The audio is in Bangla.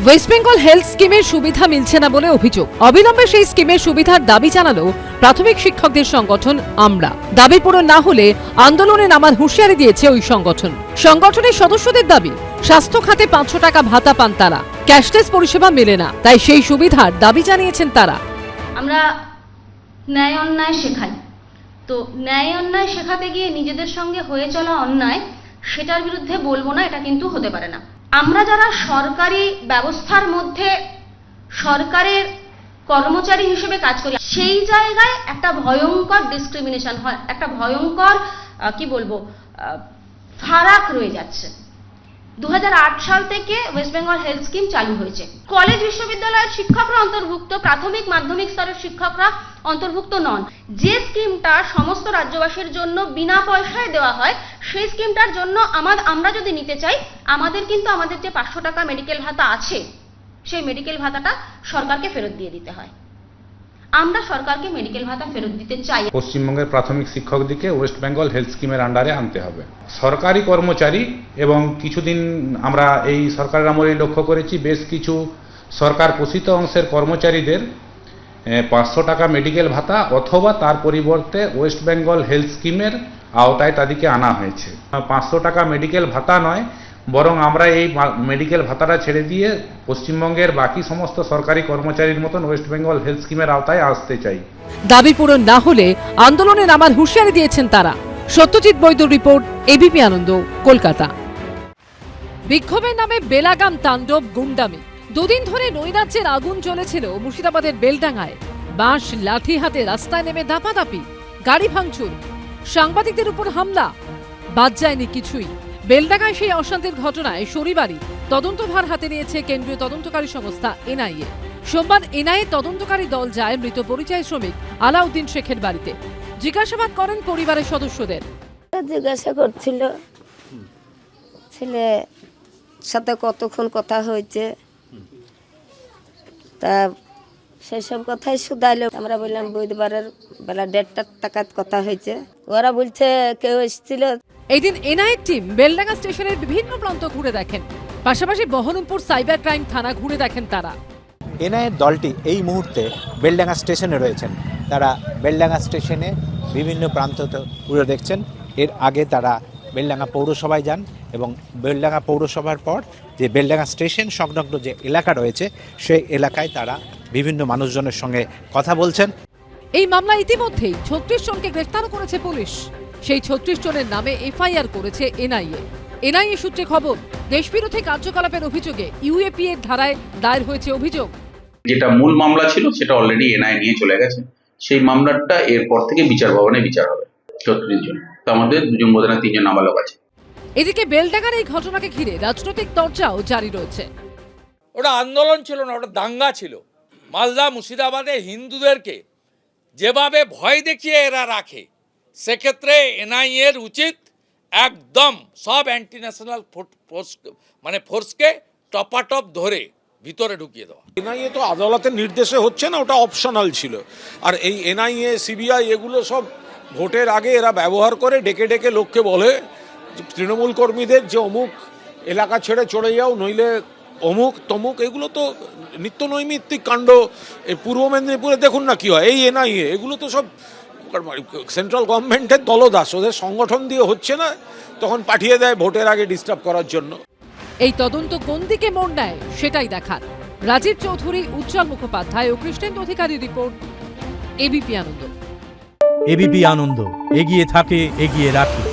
ওয়েস্ট বেঙ্গল হেলথ স্কিমের সুবিধা মিলছে না বলে অভিযোগ। অবিলম্বে সেই স্কিমের সুবিধার দাবি জানালো প্রাথমিক শিক্ষকদের সংগঠন আমরা দাবি পূরণ না হলে আন্দোলনে নামার হুঁশিয়ারি দিয়েছে ওই সংগঠন। সংগঠনের সদস্যদের দাবি, স্বাস্থ্য খাতে পাঁচশো টাকা ভাতা পান তারা। ক্যাশলেস পরিষেবা মেলে না, তাই সেই সুবিধার দাবি জানিয়েছেন তারা। আমরা ন্যায় অন্যায় শেখাই। তো ন্যায় অন্যায় শেখাতে গিয়ে নিজেদের সঙ্গে হয়ে চলা অন্যায়, সেটার বিরুদ্ধে বলব না, এটা কিন্তু হতে পারে না। আমরা যারা সরকারি ব্যবস্থার মধ্যে সরকারের কর্মচারী হিসেবে কাজ করি, সেই জায়গায় একটা ভয়ঙ্কর ডিসক্রিমিনেশন হয়, একটা ভয়ঙ্কর কি বলব ফারাক রয়ে যাচ্ছে। দু হাজার আট সাল থেকে ওয়েস্ট বেঙ্গল হেলথ স্কিম চালু হয়েছে। কলেজ বিশ্ববিদ্যালয়ের শিক্ষকরা অন্তর্ভুক্ত, প্রাথমিক মাধ্যমিক স্তরের শিক্ষকরা অন্তর্ভুক্ত নন। যে স্কিমটা সমস্ত রাজ্যবাসীর জন্য বিনা পয়সায় দেওয়া হয়, সেই স্কিমটার জন্য আমার আমরা যদি নিতে চাই, আমাদের কিন্তু আমাদের যে পাঁচশো টাকা মেডিকেল ভাতা আছে, সেই মেডিকেল ভাতাটা সরকারকে ফেরত দিয়ে দিতে হয়। আমরা সরকারকে মেডিকেল ভাতা ফেরত দিতে চাই। পশ্চিমবঙ্গের প্রাথমিক শিক্ষকদিকে ওয়েস্ট বেঙ্গল হেলথ স্কিমের আন্ডারে আনতে হবে। সরকারি কর্মচারী এবং কিছুদিন আমরা এই সরকারের আমলেই লক্ষ্য করেছি, বেশ কিছু সরকার পোষিত অংশের কর্মচারীদের পাঁচশো টাকা মেডিকেল ভাতা অথবা তার পরিবর্তে ওয়েস্ট বেঙ্গল হেলথ স্কিমের আওতায় তাদেরকে আনা হয়েছে। পাঁচশো টাকা মেডিকেল ভাতা নয় বরং আমরা এই মেডিকেল ভাতাটা ছেড়ে দিয়ে পশ্চিমবঙ্গের বাকি সমস্ত সরকারি কর্মচারীর মতন ওয়েস্ট বেঙ্গল হেলথ স্কিমের আওতায় আসতে চাই। দাবি পূরণ না হলে আন্দোলনে নামার হুঁশিয়ারি দিয়েছেন তারা। Satyajit Baidya report ABP Ananda, Kolkata. বিক্ষোভের নামে বেলাগাম তাণ্ডব গুন্ডামি দুদিন ধরে নৈরাজ্যের আগুন জ্বলেছিল মুর্শিদাবাদের বেলডাঙ্গায়। বাঁশ, লাঠি হাতে রাস্তায় নেমে দাপাদাপি গাড়ি ভাঙচুর। সাংবাদিকদের উপর হামলা। বাদ যায়নি কিছুই। বেলডাঙ্গায় সেই অশান্তির ঘটনায় শনিবারই তদন্তভার হাতে নিয়েছে কেন্দ্রীয় তদন্তকারী সংস্থা এনআইএ। সোমবার এনআইএ তদন্তকারী দল যায় মৃত পরিচয় শ্রমিক আলাউদ্দিন শেখের বাড়িতে। জিজ্ঞাসাবাদ করেন পরিবারের সদস্যদের। জিজ্ঞাসা করছিল, ছেলে সাথে কতক্ষণ কথা হয়েছে? তা সেসব কথাই শুধাইলো। আমরা বললাম, বুধবারের বেলা দেড়টার টাকাত কথা হয়েছে। ওরা বলছে, কেউ এসেছিল এদিন এনআইএ টিম বেলডাঙ্গা স্টেশনের বিভিন্ন প্রান্ত ঘুরে দেখেন। পাশাপাশি বহরমপুর সাইবার ক্রাইম থানা ঘুরে দেখেন তারা। এনআইয়ের দলটি এই মুহূর্তে বেলডাঙ্গা স্টেশনে রয়েছেন। তারা বেলডাঙ্গা স্টেশনে বিভিন্ন প্রান্ত ঘুরে দেখছেন। এর আগে তারা বেলডাঙ্গা পৌরসভায় যান এবং বেলডাঙ্গা পৌরসভার পর যে বেলডাঙ্গা স্টেশন সংলগ্ন যে এলাকা রয়েছে সেই এলাকায় তারা বিভিন্ন মানুষজনের সঙ্গে কথা বলছেন। এই মামলা ইতিমধ্যেই ছত্রিশ জনকে গ্রেফতারও করেছে পুলিশ। সেই ছত্রিশ জনের নামে এফআইআর করেছে এনআইএ। এনআইএ সূত্রে খবর দেশবিরোধী কার্যকলাপের অভিযোগে ইউএপি এর ধারায় দায়ের হয়েছে অভিযোগ। যেটা মূল মামলা ছিল সেটা অলরেডি এনআই নিয়ে চলে গেছে। সেই মামলাটা এরপর থেকে বিচার ভবনে বিচার হবে ছত্রিশ জন। তো আমাদের দুজন বোধ না তিনজন নাবালক আছে। এদিকে বেলডাঙ্গার এই ঘটনাকে ঘিরে রাজনৈতিক চর্চাও জারি রয়েছে। ওটা আন্দোলন ছিল না ওটা দাঙ্গা ছিল। মালদা মুর্শিদাবাদে হিন্দুদেরকে যেভাবে ভয় দেখিয়ে এরা রাখে সেক্ষেত্রে এনআইএর উচিত একদম সব অ্যান্টি ন্যাশনাল ফোর্স মানে ফোর্সকে টপাটপ ধরে ভিতরে ঢুকিয়ে দেওয়া। এনআইএ তো আদালতের নির্দেশে হচ্ছে না, ওটা অপশনাল ছিল। আর এই এনআইএ, সিবিআই এগুলো সব ভোটের আগে এরা ব্যবহার করে, ডেকে ডেকে লোককে বলে, তৃণমূল কর্মীদের যে অমুক এলাকা ছেড়ে চলে যাও, নইলে অমুক, তমুক, এগুলো তো নিত্য নৈমিত্তিক কাণ্ড পূর্ব মেদিনীপুরে দেখুন না কি হয়, এই এনআইএ, এগুলো তো সব সেন্ট্রাল গভর্নমেন্টের দলদাস ওদের সংগঠন দিয়ে হচ্ছে না তখন পাঠিয়ে দেয় ভোটের আগে ডিস্টার্ব করার জন্য। এই তদন্ত কোন দিকে মোড় নেয় সেটাই দেখার। রাজীব চৌধুরী উজ্জ্বল মুখোপাধ্যায় ও Krishnendu Adhikari report ABP Ananda. ABP Ananda এগিয়ে থাকে এগিয়ে রাখে।